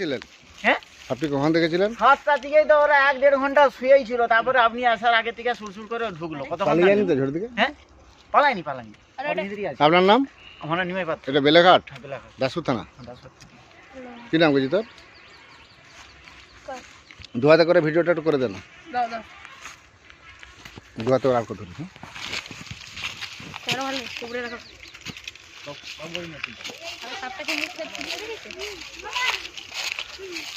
ছিলেন হ্যাঁ? আপনি কখন দেখেছিলেন সাতটা থেকেই তো ওরা এক দেড় ঘণ্টা শুয়েই ছিল তারপরে আপনি আসার আগে থেকে সুরসুর করে ঢুকলো। কত পালিয়ে তো ঝড় দিকে? হ্যাঁ? পালাইনি পালাইনি। ওর ভিতরেই আছে। আপনার নাম? নিমাই পাত্র। এটা বেলেঘাট? হ্যাঁ, বেলাঘাট। দাসপুর থানা? দাসপুর। কি নাম গেছি তোর? দুহাতে করে ভিডিওটা একটু করে দেন দাও দাও। দুহাতে আর কত ধরে হ্যাঁ? কেন ভালো কুবড়ে রাখো। আর সাপটাকে তুলে রেখেছে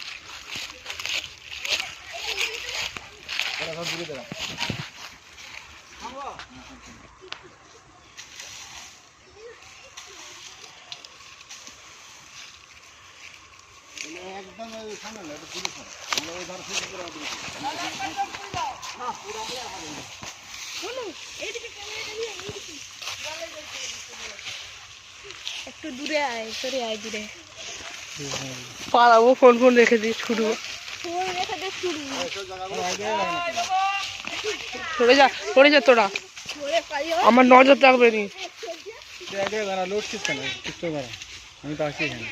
একটু দূরে আয় সরে আয় দূরে। পালাবো ফোন ফোন রেখে দিই ছুটবো। ফোন রেখে দে শুরু সরে যা সরে যা তোরা। সরে পাই আমার নজর থাকবে নি। আমি তো আছি এখানে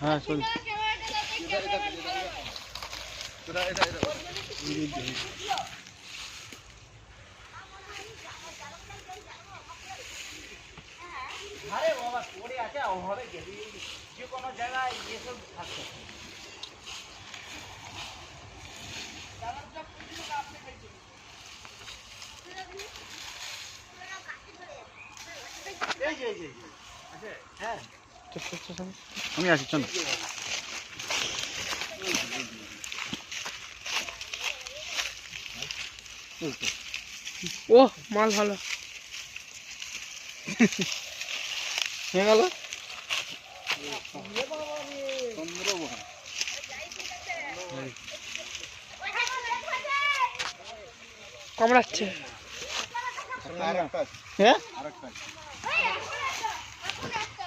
হ্যাঁ চল আরে বাবা পড়ে আছে ওভাবে গেলি। যে কোনো জায়গায় এসব থাকতো এই যে, এই যে, এই হ্যাঁ। আমি আসি চল। ও মাল ভালো। হয়ে গেল? কামড়াচ্ছে। হ্যাঁ?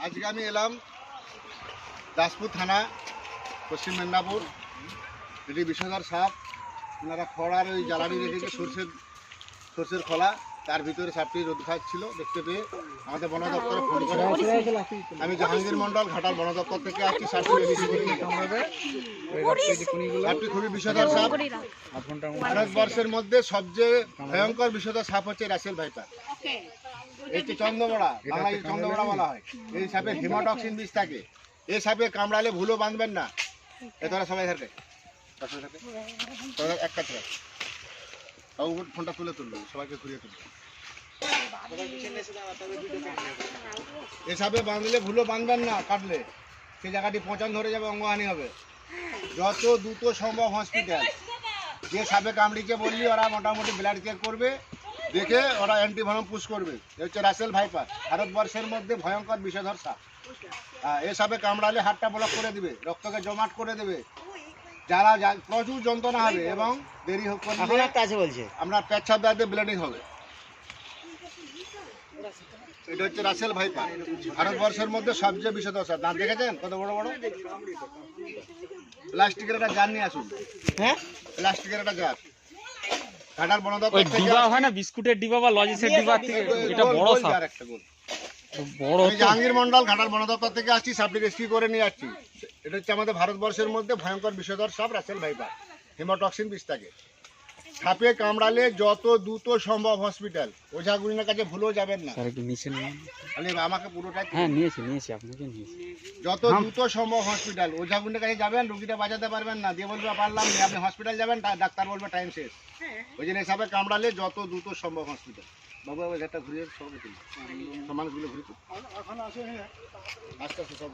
আজকে আমি এলাম দাসপুর থানা, পশ্চিম মেদিনীপুর। এটি বিষধর সাপ ওনারা খড়ার ওই জ্বালানি রেখেছে সর্ষের সর্ষের খোলা। তার ভিতরে সাপটি রোদ খাচ্ছিল দেখতে পেয়ে আমাদের বন দপ্তরে ফোন করে আমি জাহাঙ্গীর মন্ডল ঘাটাল বন দপ্তর থেকে আসছি সাপটি সাপটি খুবই বিষধর সাপ ভারতবর্ষের মধ্যে সবচেয়ে ভয়ঙ্কর বিষধর সাপ হচ্ছে রাসেল ভাইপার। এটি চন্দ্রবড়া বাংলায় চন্দ্রবড়া বলা হয়। এই সাপে হিমোটক্সিন বিষ থাকে। এই সাপে কামড়ালে ভুলো বাঁধবেন না। এ তোরা সবাই থাকে। এক কাছে ফোনটা তুলে তুলবে সবাইকে ঘুরিয়ে তুলবে। এই সাপে বাঁধলে ভুলো বাঁধবেন না কাটলে। সেই জায়গাটি পচন ধরে যাবে অঙ্গহানি হবে। যত দ্রুত সম্ভব হসপিটাল যে সাপে কামড়িকে বললি ওরা মোটামুটি ব্লাড চেক করবে। দেখে ওরা অ্যান্টিভেনম পুশ করবে। এ হচ্ছে রাসেল ভাইপার ভারতবর্ষের মধ্যে ভয়ঙ্কর বিষধর সাপ এ সাপে কামড়ালে হাতটা ব্লক করে দিবে রক্তকে জমাট করে দেবে। যারা প্রচুর যন্ত্রণা হবে এবং দেরি হোক আমরা পেচ্ছাপ দাঁতে ব্লিডিং হবে। এটা হচ্ছে রাসেল ভাইপার। ভারতবর্ষের মধ্যে সবচেয়ে দাঁত দেখেছেন? কত বড় বড়? প্লাস্টিকের একটা জার নিয়ে আসুন। হ্যাঁ? প্লাস্টিকের একটা জার। ঘাটার বন ওই ডিবা হয় না? বিস্কুটের ডিবা বা লজিসের ডিবা থেকে? এটা বড় সাপ। জার একটা গোল। বড় জাহাঙ্গীর মন্ডল ঘাটার বন দপ্তর থেকে আসছি সাপটি রেস্কিউ করে নিয়ে আসছি। এটা হচ্ছে আমাদের ভারতবর্ষের মধ্যে ভয়ঙ্কর বিষধর সাপ রাসেল ভাইপার হিমোটক্সিন বিষ থাকে সাপে কামড়ালে যত দ্রুত সম্ভব হসপিটাল ওঝাগুলিনের কাছে ভুলেও যাবেন না। স্যার একটু নিচে নিন খালি আমাকে পুরোটা হ্যাঁ নিয়েছি নিয়েছি আপনাকে নিয়েছি। যত দ্রুত সম্ভব হসপিটাল ওঝাগুলিনের কাছে যাবেন রুগীটা বাঁচাতে পারবেন না। দিয়ে বলবে পারলাম না। আপনি হসপিটাল যাবেন ডাক্তার বলবে টাইম শেষ। ওই জন্য সাপে কামড়ালে যত দ্রুত সম্ভব হসপিটাল বাবু ঘুরিয়ে তুলি সব মানুষগুলো ঘুরে আস্তে আস্তে সব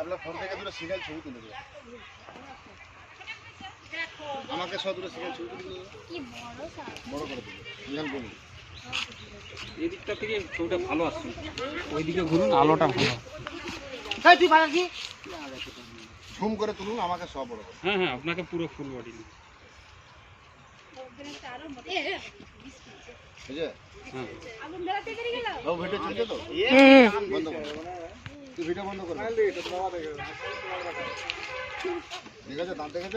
আপনার ফোন থেকে দুটো সিরিয়াল ছবি তুলে দেবে। আমাকে দুটো সিরিয়াল ছবি তুলে বড় করে দেবে সিরিয়াল বলুন এই দিকটা থেকে ছবিটা ভালো আসছে। ওইদিকে ঘুরুন আলোটা ভালো। এই তুই বাড়াচ্ছি ঝুম করে তুলুন আমাকে সব বড় করে হ্যাঁ হ্যাঁ আপনাকে পুরো ফুল বডি। আছে হ্যাঁ। ভিডিও তো? বন্ধ কর। ঠিক আছে দাঁত দেখেছ?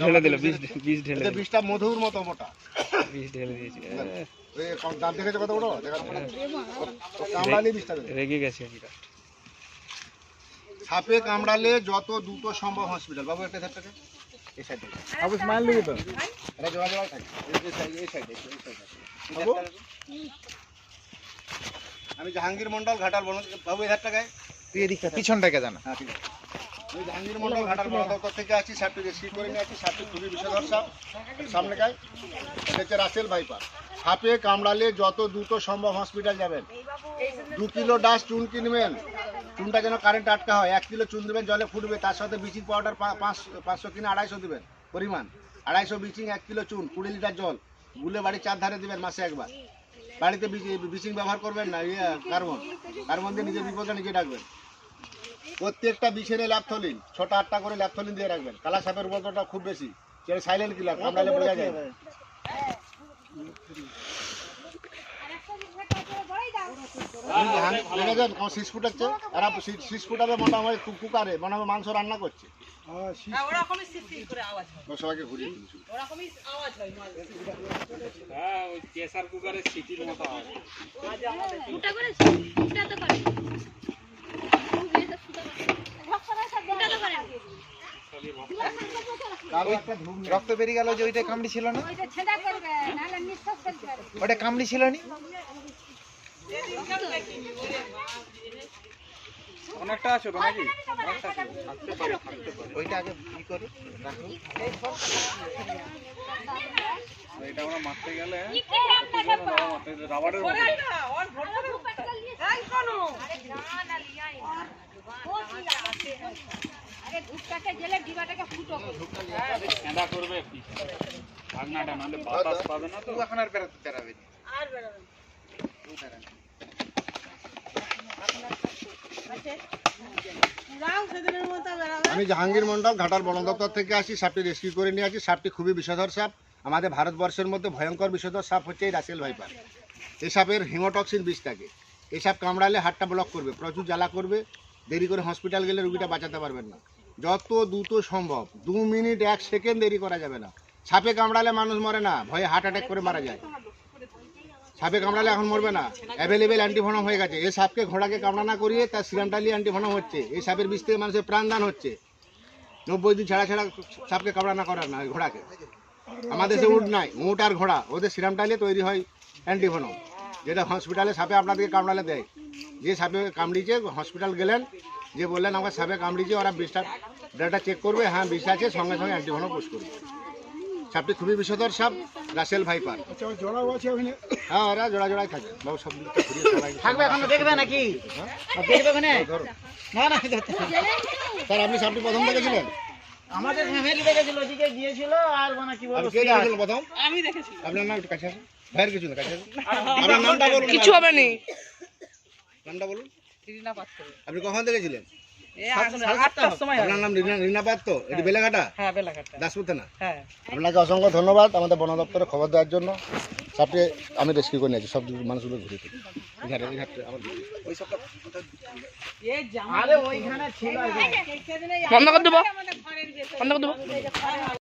ঢেলে দিল ঢেলে মধুর মতো মোটা। ঢেলে দিয়েছি। ওই দাঁত দেখেছ কত বড়? ও কামড়ালে রেগে গেছে বিরাট সাপে কামড়ালে যত দ্রুত সম্ভব হসপিটাল বাবু একটা সাইড থেকে এই সাইড থেকে বাবু স্মাইল দিবি তো এটা জোড়া জোড়া থাকে এই সাইড এই সাইড এই সাইড। বাবু। আমি জাহাঙ্গীর মন্ডল ঘাটাল বন বাবু ধারটা গায়ে তুই এদিকটা পিছনটাকে জানা। হ্যাঁ ঠিক আছে। আমি জাহাঙ্গীর মন্ডল ঘাটাল বন দপ্তর থেকে আছি সাপটি রেস্কিউ করে নিয়ে আছি সাপটি খুবই বিষধর সাপ সামনে গায়ে এটা হচ্ছে রাসেল ভাইপার। সাপে কামড়ালে যত দ্রুত সম্ভব হসপিটাল যাবেন। দু কিলো ডাস চুন কিনবেন। চুনটা যেন কারেন্ট আটকা হয়। এক কিলো চুন দেবেন জলে ফুটবে। তার সাথে ব্লিচিং পাউডার পাঁচশো কিনে আড়াইশো দেবেন। পরিমাণ। আড়াইশো ব্লিচিং এক কিলো চুন কুড়ি লিটার জল। গুলে বাড়ি চার ধারে দেবেন মাসে একবার। বাড়িতে ব্লিচিং ব্যবহার করবেন না ইয়ে কার্বন। কার্বন দিয়ে নিজের বিপদে নিজে ডাকবেন। প্রত্যেকটা বিছেনে ল্যাপথলিন ছটা আটটা করে ল্যাপথলিন দিয়ে রাখবেন। কালা সাপের উপদ্রবটা খুব বেশি। সেটা সাইলেন্ট কিলার কামড়ালে বোঝা যায়। শীষ ফুটাচ্ছে এরা শীষ- ফুটাবে মোটামুটি কুকারে মনে হয় মাংস রান্না করছে। রক্ত বেরিয়ে গেল যে ওইটা কামড়ি ছিল না? ওটা কামড়ি ছিল নি? অনেকটা আছে তো নাকি ওইটা আগে ই করে এটা আমরা মারতে গেলে কি রাবারের আরে ধূপটাকে জেলে ডিবাটাকে ফুটো করো খেঁদা করবে ভাগনাটা নাহলে বাতাস পাবে না তো তুই এখন আর বেরোতে বেরাবে না। আমি জাহাঙ্গীর মন্ডল ঘাটাল বন দপ্তর থেকে আসি, সাপটি রেস্কিউ করে নিয়ে আসি। সাপটি খুবই বিষধর সাপ। আমাদের ভারতবর্ষের মধ্যে ভয়ঙ্কর বিষধর সাপ হচ্ছে এই রাসেল ভাইপার। এই সাপের হিমোটক্সিন বিষ থাকে। এই সাপ কামড়ালে হাতটা ব্লক করবে, প্রচুর জ্বালা করবে। দেরি করে হসপিটাল গেলে রুগীটা বাঁচাতে পারবেন না। যত দ্রুত সম্ভব, দু মিনিট, এক সেকেন্ড দেরি করা যাবে না। সাপে কামড়ালে মানুষ মরে না, ভয়ে হার্ট অ্যাটাক করে মারা যায়। সাপে কামড়ালে এখন মরবে না। অ্যাভেলেবেল অ্যান্টিভনম হয়ে গেছে। এই সাপকে ঘোড়াকে কামড়া না করিয়ে তার সিরাম সিরামটালি অ্যান্টিভনম হচ্ছে। এই সাপের বিষ থেকে মানুষের প্রাণদান হচ্ছে। নব্বই দিন ছাড়া ছাড়া সাপকে কামড়া না করার না ঘোড়াকে। আমাদের দেশে উট নাই, উট আর ঘোড়া। ওদের সিরাম সিরামটালি তৈরি হয় অ্যান্টিভনম যেটা হসপিটালে সাপে আপনাদেরকে কামড়ালে দেয়। যে সাপে কামড়িয়েছে হসপিটাল গেলেন, যে বললেন, আমার সাপে কামড়িয়েছে, ওরা বিষটা, ব্লাডটা চেক করবে। হ্যাঁ বিষ আছে, সঙ্গে সঙ্গে অ্যান্টিভনম পুশ করবে। সাপটি খুবই বিষধর সাপ রাসেল ভাইপার। হ্যাঁ ওরা জোড়া জোড়াই থাকে। বাবু সব থাকবে এখন দেখবে নাকি? দেখবে ওখানে? না না স্যার আপনি সাপটি প্রথম দেখেছিলেন? আমাদের ফ্যামিলি দেখেছিল ওদিকে গিয়েছিল আর মানে কি বলব আপনি কে দেখেছিলেন প্রথম? আমি দেখেছি আপনার নাম একটু কাছে আসুন। ভাইয়ের কিছু না কাছে আসুন। আপনার নামটা বলুন। কিছু হবে নি। নামটা বলুন। আপনি কখন দেখেছিলেন? হ্যাঁ। হ্যাঁ আপনাকে অসংখ্য ধন্যবাদ। আমাদের বন দপ্তরে খবর দেওয়ার জন্য। সাপটি আমি রেস্কিউ করে নিয়েছি। সব মানুষগুলো ঘুরে বন্ধ করে দেবো। বন্ধ করে দেবো।